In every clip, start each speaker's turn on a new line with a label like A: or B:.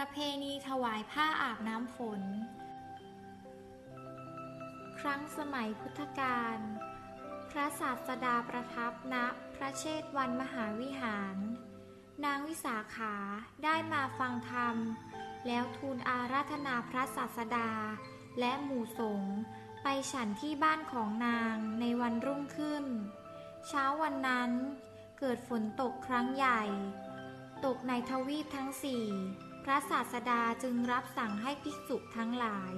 A: ประเพณีถวายผ้าอาบน้ำฝน ครั้งสมัยพุทธกาล พระศาสดาประทับณพระเชตวันมหาวิหาร นางวิสาขาได้มาฟังธรรม แล้วทูลอาราธนาพระศาสดา และหมู่สงฆ์ไปฉันที่บ้านของนางในวันรุ่งขึ้น เช้าวันนั้นเกิดฝนตกครั้งใหญ่ ตกในทวีปทั้งสี่ พระศาสดาจึงรับสั่งให้ภิกษุทั้งหลาย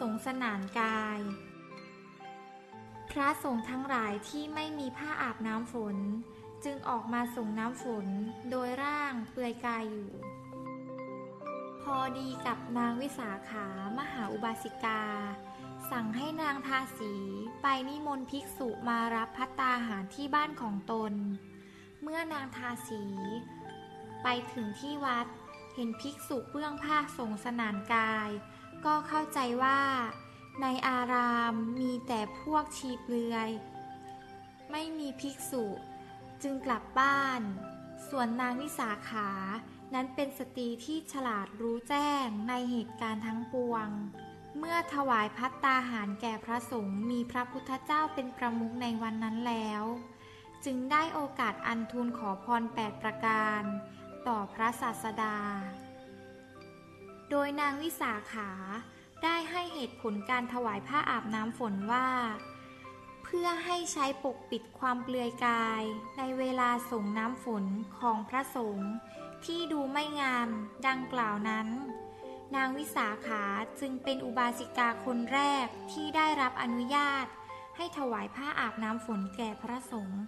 A: สงสนานกาย พระสงฆ์ทั้งหลายที่ไม่มีผ้าอาบน้ำฝน จึงออกมาส่งน้ำฝนโดยร่างเปลือยกายอยู่ พอดีกับนางวิสาขามหาอุบาสิกา สั่งให้นางทาสีไปนิมนต์ภิกษุมารับพัตตาหารที่บ้านของตน เมื่อนางทาสี ไปถึงที่วัด เห็นภิกษุเบื้องผ้าสงสนานกาย ก็เข้าใจว่า ในอารามมีแต่พวกชีเปลือย ไม่มีภิกษุ จึงกลับบ้าน ส่วนนางวิสาขา นั้นเป็นสตรีที่ฉลาดรู้แจ้งในเหตุการณ์ทั้งปวง เมื่อถวายพัตตาหารแก่พระสงฆ์มีพระพุทธเจ้าเป็นประมุขในวันนั้นแล้ว จึงได้โอกาสอันทูลขอพรแปดประการ ต่อพระศาสดา โดยนางวิสาขาได้ให้เหตุผลการถวายผ้าอาบน้ำฝนว่า เพื่อให้ใช้ปกปิดความเปลือยกายในเวลาส่งน้ำฝนของพระสงฆ์ที่ดูไม่งามดังกล่าวนั้น นางวิสาขาจึงเป็นอุบาสิกาคนแรกที่ได้รับอนุญาต ให้ถวายผ้าอาบน้ำฝนแก่พระสงฆ์